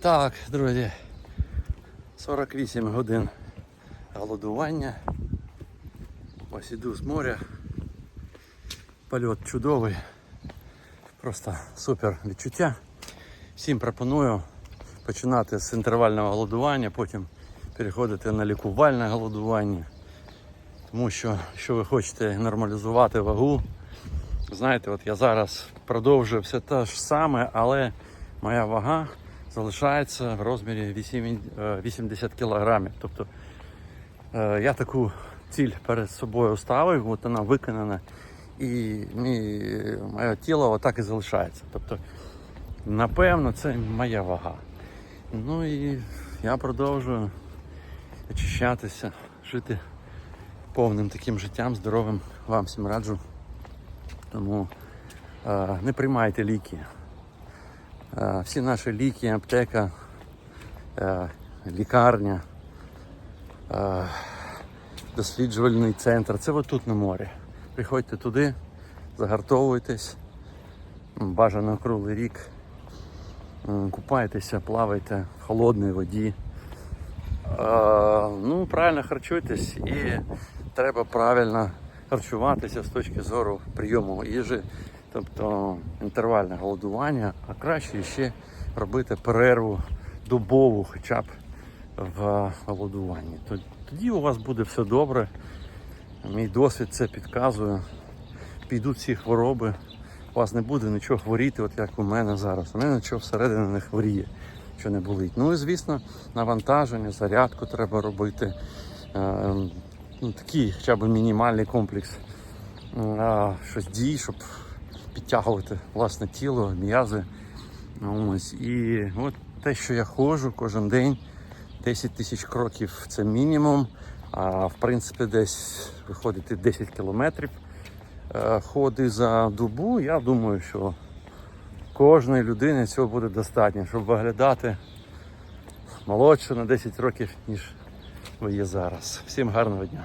Так, друзі. 48 годин голодування. Ось іду з моря. Польот чудовий. Просто супер відчуття. Всім пропоную починати з інтервального голодування, потім переходити на лікувальне голодування. Тому що, якщо ви хочете нормалізувати вагу, знаєте, от я зараз продовжую все те ж саме, але моя вага залишається в розмірі 8 е, 80 кілограмів. Тобто е, я таку ціль перед собою ставив, от вона виконана, і моє тіло отак і залишається. Тобто, напевно, це моя вага. Ну і я продовжую очищатися, жити повним таким життям, здоровим. Вам всім раджу. Тому е, не приймайте ліки. Е, всі наші ліки, аптека, е, лікарня, е, досліджувальний центр. Це отут на морі. Приходьте туди, загартовуйтесь, бажано круглий рік. Купайтеся, плавайте в холодній воді. Ну, правильно харчуйтесь і треба правильно харчуватися з точки зору прийому їжі, тобто інтервальне голодування, а краще ще робити перерву добову хоча б в голодуванні. Тоді у вас буде все добре. Мій досвід це підказує. Підуть всі хвороби, у вас не буде нічого хворіти, от як у мене зараз. У мене нічого всередині не хворіє, що не болить. Ну і звісно, навантаження, зарядку треба робити. Е, ну, такий хоча б мінімальний комплекс щось дій, щоб підтягувати власне тіло, м'язи. Ось. І от те, що я ходжу кожен день, 10 тисяч кроків це мінімум. А в принципі, десь виходить і 10 кілометрів е, ходи за добу. Я думаю, що кожної людини цього буде достатньо, щоб виглядати молодше на 10 років, ніж ви є зараз. Всім гарного дня.